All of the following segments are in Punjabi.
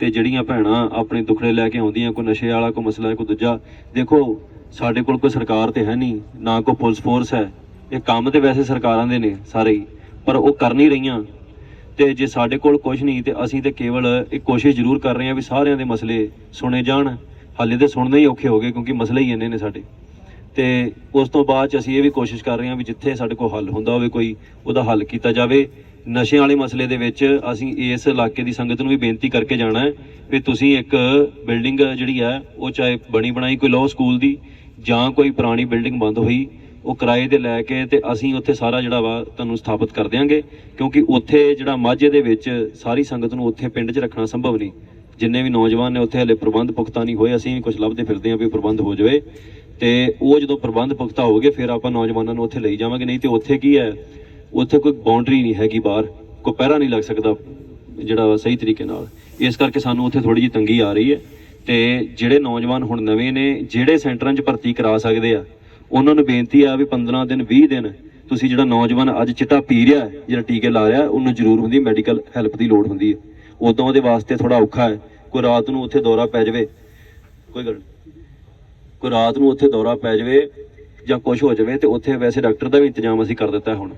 ਤੇ ਜਿਹੜੀਆਂ ਭੈਣਾਂ ਆਪਣੇ ਦੁੱਖੜੇ ਲੈ ਕੇ ਆਉਂਦੀਆਂ, ਕੋਈ ਨਸ਼ੇ ਵਾਲਾ, ਕੋਈ ਮਸਲਾ, ਕੋਈ ਦੂਜਾ, ਦੇਖੋ, ਸਾਡੇ ਕੋਲ ਕੋਈ ਸਰਕਾਰ ਤੇ ਹੈ ਨਹੀਂ, ਨਾ ਕੋਈ ਪੁਲਿਸ ਫੋਰਸ ਹੈ। ਇਹ ਕੰਮ ਤੇ ਵੈਸੇ ਸਰਕਾਰਾਂ ਦੇ ਨੇ ਸਾਰੇ ਹੀ, ਪਰ ਉਹ ਕਰ ਨਹੀਂ ਰਹੀਆਂ। ਤੇ ਜੇ ਸਾਡੇ ਕੋਲ ਕੁਝ ਨਹੀਂ, ਤੇ ਅਸੀਂ ਤੇ ਕੇਵਲ ਇਹ ਕੋਸ਼ਿਸ਼ ਜ਼ਰੂਰ ਕਰ ਰਹੇ ਹਾਂ ਵੀ ਸਾਰਿਆਂ ਦੇ ਮਸਲੇ ਸੁਣੇ ਜਾਣ। ਹਾਲੇ ਤੇ ਸੁਣਨੇ ਹੀ ਔਖੇ ਹੋ ਗਏ, ਕਿਉਂਕਿ ਮਸਲੇ ਹੀ ਇੰਨੇ ਨੇ ਸਾਡੇ। ਤੇ ਉਸ ਤੋਂ ਬਾਅਦ ਚ ਅਸੀਂ ਇਹ ਵੀ ਕੋਸ਼ਿਸ਼ ਕਰ ਰਹੇ ਹਾਂ ਵੀ ਜਿੱਥੇ ਸਾਡੇ ਕੋਲ ਹੱਲ ਹੁੰਦਾ ਹੋਵੇ, ਕੋਈ ਉਹਦਾ ਹੱਲ ਕੀਤਾ ਜਾਵੇ। ਨਸ਼ਿਆਂ ਵਾਲੇ ਮਸਲੇ ਦੇ ਵਿੱਚ ਅਸੀਂ ਇਸ ਇਲਾਕੇ ਦੀ ਸੰਗਤ ਨੂੰ ਵੀ ਬੇਨਤੀ ਕਰਕੇ ਜਾਣਾ ਹੈ ਵੀ ਤੁਸੀਂ ਇੱਕ ਬਿਲਡਿੰਗ ਜਿਹੜੀ ਹੈ ਉਹ ਚਾਹੇ ਬਣੀ ਬਣਾਈ ਕੋਈ ਲੋ ਸਕੂਲ ਦੀ ਜਾਂ ਕੋਈ ਪੁਰਾਣੀ ਬਿਲਡਿੰਗ ਬੰਦ ਹੋਈ, ਉਹ ਕਿਰਾਏ ਤੇ ਲੈ ਕੇ ਤੇ ਅਸੀਂ ਉੱਥੇ ਸਾਰਾ ਜਿਹੜਾ ਵਾ ਤੁਹਾਨੂੰ ਸਥਾਪਿਤ ਕਰ ਦਿਆਂਗੇ। ਕਿਉਂਕਿ ਉੱਥੇ ਜਿਹੜਾ ਮਾਝੇ ਦੇ ਵਿੱਚ ਸਾਰੀ ਸੰਗਤ ਨੂੰ ਉੱਥੇ ਪਿੰਡ 'ਚ ਰੱਖਣਾ ਸੰਭਵ ਨਹੀਂ। ਜਿੰਨੇ ਵੀ ਨੌਜਵਾਨ ਨੇ ਉੱਥੇ ਹਲੇ ਪ੍ਰਬੰਧ ਪੁਖਤਾ ਨਹੀਂ ਹੋਏ, ਅਸੀਂ ਵੀ ਕੁਝ ਲੱਭਦੇ ਫਿਰਦੇ ਹਾਂ ਵੀ ਪ੍ਰਬੰਧ ਹੋ ਜਾਵੇ। ਤੇ ਉਹ ਜਦੋਂ ਪ੍ਰਬੰਧ ਪੁਖਤਾ ਹੋਗੇ ਫਿਰ ਆਪਾਂ ਨੌਜਵਾਨਾਂ ਨੂੰ ਉੱਥੇ ਲਈ ਜਾਵਾਂਗੇ। ਨਹੀਂ ਤੇ ਉੱਥੇ ਕੀ ਹੈ? ਉੱਥੇ ਕੋਈ ਬਾਉਂਡਰੀ ਨਹੀਂ ਹੈਗੀ ਬਾਹਰ। ਕੋਈ ਪਹਿਰਾ ਨਹੀਂ ਲੱਗ ਸਕਦਾ ਜਿਹੜਾ ਵਾ ਸਹੀ ਤਰੀਕੇ ਨਾਲ। ਇਸ ਕਰਕੇ ਸਾਨੂੰ ਉੱਥੇ ਥੋੜੀ ਜਿਹੀ ਤੰਗੀ ਆ ਰਹੀ ਹੈ। ਤੇ ਜਿਹੜੇ ਨੌਜਵਾਨ ਹੁਣ ਨਵੇਂ ਨੇ, ਜਿਹੜੇ ਸੈਂਟਰਾਂ 'ਚ ਭਰਤੀ ਕਰਾ ਸਕਦੇ ਆ, ਉਹਨਾਂ ਨੂੰ ਬੇਨਤੀ ਆ ਵੀ 15 ਦਿਨ 20 ਦਿਨ ਤੁਸੀਂ ਜਿਹੜਾ ਨੌਜਵਾਨ ਅੱਜ ਚਿੱਟਾ ਪੀ ਰਿਹਾ ਜਿਹੜਾ ਟੀਕੇ ਲਾ ਰਿਹਾ, ਉਹਨੂੰ ਜ਼ਰੂਰ ਹੁੰਦੀ ਮੈਡੀਕਲ ਹੈਲਪ ਦੀ ਲੋੜ ਹੁੰਦੀ ਹੈ। ਉਦੋਂ ਉਹਦੇ ਵਾਸਤੇ ਥੋੜਾ ਔਖਾ ਹੈ। ਕੋਈ ਰਾਤ ਨੂੰ ਉੱਥੇ ਦੌਰਾ ਪੈ ਜਾਵੇ। ਕੋਈ ਗੱਲ ਨਹੀਂ। ਕੋਈ ਰਾਤ ਨੂੰ ਉੱਥੇ ਦੌਰਾ ਪੈ ਜਾਵੇ ਜਾਂ ਕੁਝ ਹੋ ਜਾਵੇ ਤੇ ਉੱਥੇ ਵੈਸੇ ਡਾਕਟਰ ਦਾ ਵੀ ਇੰਤਜ਼ਾਮ ਅਸੀਂ ਕਰ ਦਿੱਤਾ ਹੁਣ।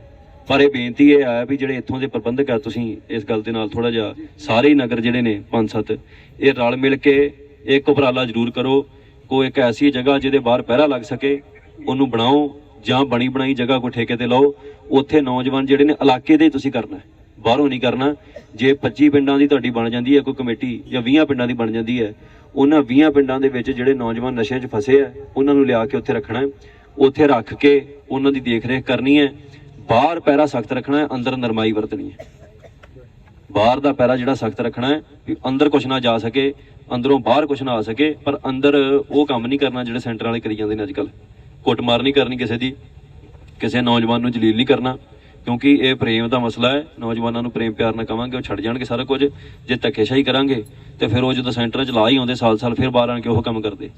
ਪਰ ਇਹ ਬੇਨਤੀ ਇਹ ਆ ਵੀ ਜਿਹੜੇ ਇੱਥੋਂ ਦੇ ਪ੍ਰਬੰਧਕ ਆ, ਤੁਸੀਂ ਇਸ ਗੱਲ ਦੇ ਨਾਲ ਥੋੜਾ ਜਿਹਾ ਸਾਰੇ ਹੀ ਨਗਰ ਜਿਹੜੇ ਨੇ ਪੰਜ ਸੱਤ ਇਹ ਰਲ ਮਿਲ ਕੇ ਇੱਕ ਉਪਰਾਲਾ ਜ਼ਰੂਰ ਕਰੋ। ਕੋਈ ਇੱਕ ਐਸੀ ਜਗ੍ਹਾ ਜਿਹਦੇ ਬਾਹਰ ਪਹਿਰਾ ਲੱਗ ਸਕੇ, ਉਹਨੂੰ ਬਣਾਓ ਜਾਂ ਬਣੀ ਬਣਾਈ ਜਗ੍ਹਾ ਕੋਈ ਠੇਕੇ ਤੇ ਲਓ। ਉੱਥੇ ਨੌਜਵਾਨ ਜਿਹੜੇ ਨੇ, ਇਲਾਕੇ ਦੇ ਹੀ ਤੁਸੀਂ ਕਰਨਾ ਬਾਹਰੋਂ ਨਹੀਂ ਕਰਨਾ। ਜੇ 25 ਪਿੰਡਾਂ ਦੀ ਤੁਹਾਡੀ ਬਣ ਜਾਂਦੀ ਹੈ, ਕੋਈ ਕਮੇਟੀ ਜਾਂ 20 ਪਿੰਡਾਂ ਦੀ ਬਣ ਜਾਂਦੀ ਹੈ ਉਹਨਾਂ 20 ਪਿੰਡਾਂ ਦੇ ਵਿੱਚ ਜਿਹੜੇ ਨੌਜਵਾਨ ਨਸ਼ਿਆਂ 'ਚ ਫਸੇ ਆ, ਉਹਨਾਂ ਨੂੰ ਲਿਆ ਕੇ ਉੱਥੇ ਰੱਖਣਾ ਹੈ। ਉੱਥੇ ਰੱਖ ਕੇ ਉਹਨਾਂ ਦੀ ਦੇਖ-ਰੇਖ ਕਰਨੀ ਹੈ। ਬਾਹਰ ਪੈਰਾ ਸਖਤ ਰੱਖਣਾ ਹੈ, ਅੰਦਰ ਨਰਮਾਈ ਵਰਤਣੀ ਹੈ। ਬਾਹਰ ਦਾ ਪੈਰਾ ਜਿਹੜਾ ਸਖਤ ਰੱਖਣਾ ਹੈ ਵੀ ਅੰਦਰ ਕੁਛ ਨਾ ਜਾ ਸਕੇ, ਅੰਦਰੋਂ ਬਾਹਰ ਕੁਛ ਨਾ ਆ ਸਕੇ, ਪਰ ਅੰਦਰ ਉਹ ਕੰਮ ਨਹੀਂ ਕਰਨਾ ਜਿਹੜੇ ਸੈਂਟਰ ਵਾਲੇ ਕਰੀ ਜਾਂਦੇ ਨੇ ਅੱਜਕੱਲ ਕੁੱਟਮਾਰ ਨਹੀਂ ਕਰਨੀ ਕਿਸੇ ਦੀ, ਕਿਸੇ ਨੌਜਵਾਨ ਨੂੰ ਜਲੀਲ ਨਹੀਂ ਕਰਨਾ। ਕਿਉਂਕਿ ਇਹ ਪ੍ਰੇਮ ਦਾ ਮਸਲਾ ਹੈ। ਨੌਜਵਾਨਾਂ ਨੂੰ ਪ੍ਰੇਮ ਪਿਆਰ ਨਾਲ ਕਵਾਂਗੇ, ਉਹ ਛੱਡ ਜਾਣਗੇ ਸਾਰਾ ਕੁਝ। ਜੇ ਧੱਕੇਸ਼ਾਹੀ ਕਰਾਂਗੇ, ਤੇ ਫਿਰ ਉਹ ਜਦੋਂ ਸੈਂਟਰਾਂ 'ਚ ਲਾ ਹੀ ਆਉਂਦੇ ਸਾਲ-ਸਾਲ, ਫਿਰ ਬਾਹਰ ਆਣ ਕੇ ਉਹ ਕੰਮ ਕਰਦੇ।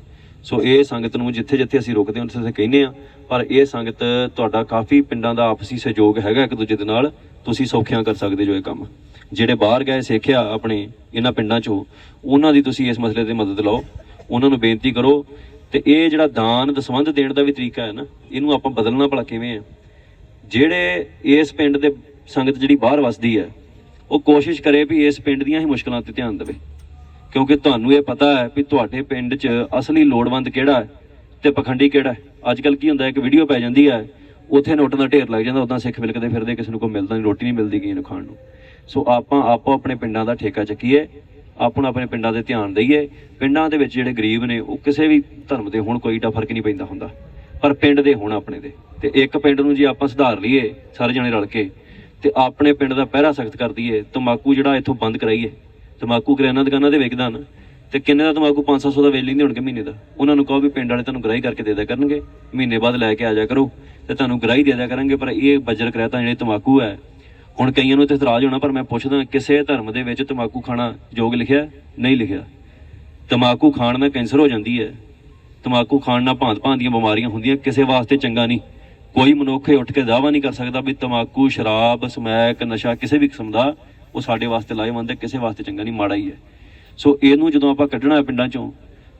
ਸੋ ਇਹ ਸੰਗਤ ਨੂੰ ਜਿੱਥੇ-ਜਿੱਥੇ ਅਸੀਂ ਰੁਕਦੇ ਹਾਂ ਉੱਥੇ ਕਹਿੰਦੇ ਆ ਪਰ ਇਹ ਸੰਗਤ ਤੁਹਾਡਾ ਕਾਫੀ ਪਿੰਡਾਂ ਦਾ ਆਪਸੀ ਸਹਿਯੋਗ ਹੈਗਾ ਇੱਕ ਦੂਜੇ ਦੇ ਨਾਲ। ਤੁਸੀਂ ਸੌਖਿਆਂ ਕਰ ਸਕਦੇ ਜੋ ਇਹ ਕੰਮ। ਜਿਹੜੇ ਬਾਹਰ ਗਏ, ਸਿੱਖਿਆ ਆਪਣੇ ਇਹਨਾਂ ਪਿੰਡਾਂ 'ਚੋਂ, ਉਹਨਾਂ ਦੀ ਤੁਸੀਂ ਇਸ ਮਸਲੇ ਤੇ ਮਦਦ ਲਓ। ਉਹਨਾਂ ਨੂੰ ਬੇਨਤੀ ਕਰੋ। ਤੇ ਇਹ ਜਿਹੜਾ ਦਾਨ, ਦਸਵੰਧ ਦੇਣ ਦਾ ਵੀ ਤਰੀਕਾ ਹੈ ਨਾ, ਇਹਨੂੰ ਆਪਾਂ ਬਦਲਣਾ ਭਲਾ ਕਿਵੇਂ ਆ ਜਿਹੜੇ ਇਸ ਪਿੰਡ ਦੇ ਸੰਗਤ ਜਿਹੜੀ ਬਾਹਰ ਵਸਦੀ ਹੈ, ਉਹ ਕੋਸ਼ਿਸ਼ ਕਰੇ ਵੀ ਇਸ ਪਿੰਡ ਦੀਆਂ ਹੀ ਮੁਸ਼ਕਲਾਂ ਤੇ ਧਿਆਨ ਦੇਵੇ। ਕਿਉਂਕਿ ਤੁਹਾਨੂੰ ਇਹ ਪਤਾ ਹੈ ਵੀ ਤੁਹਾਡੇ ਪਿੰਡ 'ਚ ਅਸਲੀ ਲੋੜਵੰਦ ਕਿਹੜਾ ਹੈ ਤੇ ਪਖੰਡੀ ਕਿਹੜਾ ਹੈ। ਅੱਜ ਕੱਲ ਕੀ ਹੁੰਦਾ ਹੈ, ਇੱਕ ਵੀਡੀਓ ਪੈ ਜਾਂਦੀ ਹੈ, ਉੱਥੇ ਨੋਟਾਂ ਦਾ ਢੇਰ ਲੱਗ ਜਾਂਦਾ ਉਦਾਂ ਸਿੱਖ ਮਿਲਕਦੇ ਫਿਰਦੇ, ਕਿਸੇ ਨੂੰ ਕੋਈ ਮਿਲਦਾ ਨਹੀਂ, ਰੋਟੀ ਨਹੀਂ ਮਿਲਦੀ ਕਿਸੇ ਨੂੰ ਖਾਣ ਨੂੰ। ਸੋ ਆਪਾਂ ਆਪੋ ਆਪਣੇ ਪਿੰਡਾਂ ਦਾ ਠੇਕਾ ਚੱਕੀਏ, ਆਪਣਾ ਆਪਣੇ ਪਿੰਡਾਂ ਦੇ ਧਿਆਨ ਦਈਏ। ਪਿੰਡਾਂ ਦੇ ਵਿੱਚ ਜਿਹੜੇ ਗਰੀਬ ਨੇ, ਉਹ ਕਿਸੇ ਵੀ ਧਰਮ ਦੇ ਹੁਣ ਕੋਈ ਡਾ ਫ਼ਰਕ ਨਹੀਂ ਪੈਂਦਾ ਹੁੰਦਾ। ਪਰ ਪਿੰਡ ਦੇ ਹੋਣ ਆਪਣੇ ਦੇ। ਤੇ ਇੱਕ ਪਿੰਡ ਨੂੰ ਜੇ ਆਪਾਂ ਸੁਧਾਰ ਲਈਏ, ਸਾਰੇ ਜਣੇ ਰਲ ਕੇ, ਤੇ ਆਪਣੇ ਪਿੰਡ ਦਾ ਪਹਿਰਾ ਸਖਤ ਕਰ ਦਈਏ ਤੰਬਾਕੂ ਜਿਹੜਾ ਇੱਥੋਂ ਬੰਦ ਕਰਾਈਏ। ਤੰਬਾਕੂ ਕਰਿਆਨਾ ਦੁਕਾਨਾਂ ਤੇ ਵਿਕਦਾ ਨਾ, ਤੇ ਕਿੰਨੇ ਦਾ ਤੰਬਾਕੂ 500 ਦਾ ਵੇਚ ਲੈਂਦੇ ਹੋਣਗੇ ਮਹੀਨੇ ਦਾ? ਉਹਨਾਂ ਨੂੰ ਕਹੋ ਵੀ ਪਿੰਡ ਵਾਲੇ ਤੁਹਾਨੂੰ ਗ੍ਰਾਈ ਕਰਕੇ ਦੇ ਦਿਆ ਕਰਨਗੇ। ਮਹੀਨੇ ਬਾਅਦ ਲੈ ਕੇ ਆ ਜਾ ਕਰੋ, ਤੇ ਤੁਹਾਨੂੰ ਗ੍ਰਾਈ ਦੇ ਦਿਆ ਕਰਨਗੇ ਪਰ ਇਹ ਬੱਜਰ ਕਰਿਆਤਾ ਜਿਹੜੇ ਤੰਬਾਕੂ ਹੈ। ਹੁਣ ਕਈਆਂ ਨੂੰ ਤੇ ਇਤਰਾਜ਼ ਹੋਣਾ, ਪਰ ਮੈਂ ਪੁੱਛਦਾ, ਕਿਸੇ ਧਰਮ ਦੇ ਵਿੱਚ ਤੰਬਾਕੂ ਖਾਣਾ ਯੋਗ ਲਿਖਿਆ, ਨਹੀਂ ਲਿਖਿਆ? ਤੰਬਾਕੂ ਖਾਣ ਨਾਲ ਕੈਂਸਰ ਹੋ ਜਾਂਦੀ ਹੈ। ਤੰਬਾਕੂ ਖਾਣ ਨਾਲ ਭਾਂਤ-ਭਾਂਤ ਦੀਆਂ ਬਿਮਾਰੀਆਂ ਹੁੰਦੀਆਂ, ਕਿਸੇ ਵਾਸਤੇ ਚੰਗਾ ਨਹੀਂ। ਕੋਈ ਮਨੁੱਖ ਉੱਠ ਕੇ ਦਾਅਵਾ ਨਹੀਂ ਕਰ ਸਕਦਾ ਵੀ ਤੰਬਾਕੂ ਸ਼ਰਾਬ, ਸਮੈਕ, ਨਸ਼ਾ ਕਿਸੇ ਵੀ ਕਿਸਮ ਦਾ, ਉਹ ਸਾਡੇ ਵਾਸਤੇ ਲਾਹੇਵੰਦ ਹੈ, ਕਿਸੇ ਵਾਸਤੇ ਚੰਗਾ ਨਹੀਂ, ਮਾੜਾ ਹੀ ਹੈ। ਸੋ ਇਹਨੂੰ ਜਦੋਂ ਆਪਾਂ ਕੱਢਣਾ ਹੈ ਪਿੰਡਾਂ ਚੋਂ,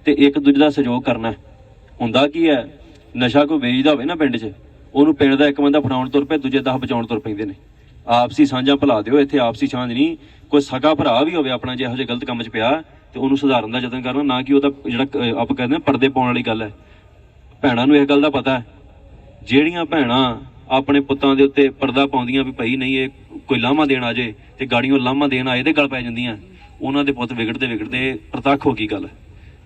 ਤੇ ਇੱਕ ਦੂਜੇ ਦਾ ਸਹਿਯੋਗ ਕਰਨਾ ਹੁੰਦਾ ਕੀ ਹੈ? ਨਸ਼ਾ ਕੋਈ ਵੇਚਦਾ ਹੋਵੇ ਨਾ ਪਿੰਡ 'ਚ, ਉਹਨੂੰ ਪਿੰਡ ਦਾ ਇੱਕ ਬੰਦਾ ਫੜਾਉਣ ਤੁਰ ਪਏ ਦੂਜੇ 10 ਬਚਾਉਣ ਤੁਰ ਪੈਂਦੇ ਨੇ। ਆਪਸੀ ਸਾਂਝਾ ਭੁਲਾ ਦਿਓ ਇੱਥੇ ਆਪਸੀ ਸਾਂਝ ਨਹੀਂ। ਕੋਈ ਸਗਾ ਭਰਾ ਵੀ ਹੋਵੇ ਆਪਣਾ ਜੇ ਇਹੋ ਜਿਹੇ ਗਲਤ ਕੰਮ 'ਚ ਪਿਆ ਤੇ ਉਹਨੂੰ ਸੁਧਾਰਨ ਦਾ ਯਤਨ ਕਰਨਾ ਨਾ ਕਿ ਉਹਦਾ ਜਿਹੜਾ ਅਹ, ਆਪਾਂ ਕਹਿੰਦੇ ਆ ਪਰਦੇ ਪਾਉਣ ਵਾਲੀ ਗੱਲ ਹੈ। ਭੈਣਾਂ ਨੂੰ ਇਹ ਗੱਲ ਦਾ ਪਤਾ ਹੈ ਜਿਹੜੀਆਂ ਭੈਣਾਂ ਆਪਣੇ ਪੁੱਤਾਂ ਦੇ ਉੱਤੇ ਪਰਦਾ ਪਾਉਂਦੀਆਂ ਵੀ ਭਾਈ ਨਹੀਂ ਇਹ ਕੋਈ ਲਾਮਾ ਦੇਣ ਆ ਜੇ ਤੇ ਗਾੜੀਆਂ ਲਾਮਾ ਦੇਣ ਆਏ ਦੇ ਗਲ ਪੈ ਜਾਂਦੀਆਂ। ਉਹਨਾਂ ਦੇ ਪੁੱਤ ਵਿਗੜਦੇ ਵਿਗੜਦੇ ਪ੍ਰਤੱਖ ਹੋ ਗਈ ਗੱਲ।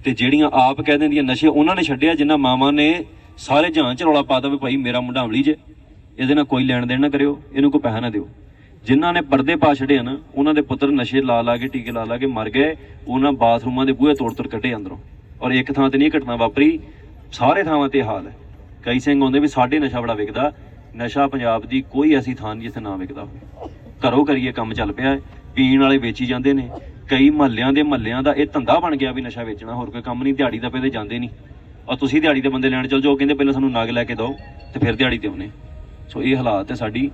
ਤੇ ਜਿਹੜੀਆਂ ਆਪ ਕਹਿ ਦਿੰਦੀਆਂ ਨਸ਼ੇ ਉਹਨਾਂ ਨੇ ਛੱਡਿਆ ਜਿਨ੍ਹਾਂ ਮਾਵਾਂ ਨੇ ਸਾਰੇ ਜਹਾਨ ਚ ਰੌਲਾ ਪਾਤਾ ਵੀ ਭਾਈ ਮੇਰਾ ਮੁੰਡਾ ਅਮਲੀ ਜੇ। ਇਹਦੇ ਨਾਲ ਕੋਈ ਲੈਣ ਦੇਣ ਨਾ ਕਰਿਓ, ਇਹਨੂੰ ਕੋਈ ਪੈਸਾ ਨਾ ਦਿਓ। ਜਿਨ੍ਹਾਂ ਨੇ ਪਰਦੇ ਪਾ ਛੱਡੇ ਹਨ, ਉਹਨਾਂ ਦੇ ਪੁੱਤਰ ਨਸ਼ੇ ਲਾ ਲਾ ਕੇ, ਟੀਕੇ ਲਾ ਲਾ ਕੇ ਮਰ ਗਏ, ਉਹਨਾਂ ਬਾਥਰੂਮਾਂ ਦੇ ਬੂਹੇ ਤੋੜ ਤੋੜ ਕੱਢੇ ਅੰਦਰੋਂ। ਔਰ ਇੱਕ ਥਾਂ ਤੇ ਨਹੀਂ ਇਹ ਘਟਨਾ ਵਾਪਰੀ, ਸਾਰੇ ਥਾਵਾਂ ਤੇ ਹਾਲ ਹੈ। ਕਈ ਸਿੰਘ ਆਉਂਦੇ ਵੀ ਸਾਡੇ ਨਸ਼ਾ ਬੜਾ ਵਿਕਦਾ, ਨਸ਼ਾ ਪੰਜਾਬ ਦੀ ਕੋਈ ਐਸੀ ਥਾਂ ਨਹੀਂ ਜਿੱਥੇ ਨਾ ਵਿਕਦਾ ਹੋਵੇ। ਘਰੋਂ ਕਰੀਏ ਕੰਮ ਚੱਲ ਪਿਆ ਪੀਣ ਵਾਲੇ ਵੇਚੀ ਜਾਂਦੇ ਨੇ। ਕਈ ਮਹੱਲਿਆਂ ਦੇ ਮਹੱਲਿਆਂ ਦਾ ਇਹ ਧੰਦਾ ਬਣ ਗਿਆ ਵੀ ਨਸ਼ਾ ਵੇਚਣਾ, ਹੋਰ ਕੋਈ ਕੰਮ ਨਹੀਂ, ਦਿਹਾੜੀ ਦਾ ਤੇ ਜਾਂਦੇ ਨਹੀਂ। ਔਰ ਤੁਸੀਂ ਦਿਹਾੜੀ ਦੇ ਬੰਦੇ ਲੈਣ ਚੱਲ ਜਾਓ ਕਹਿੰਦੇ ਪਹਿਲਾਂ ਸਾਨੂੰ ਨਗ ਲੈ ਕੇ ਦਿਓ, ਤੇ ਫਿਰ ਦਿਹਾੜੀ ਤੇ ਆਉਨੇ ਸੋ ਇਹ ਹਾਲਾਤ ਹੈ ਸਾਡੀ।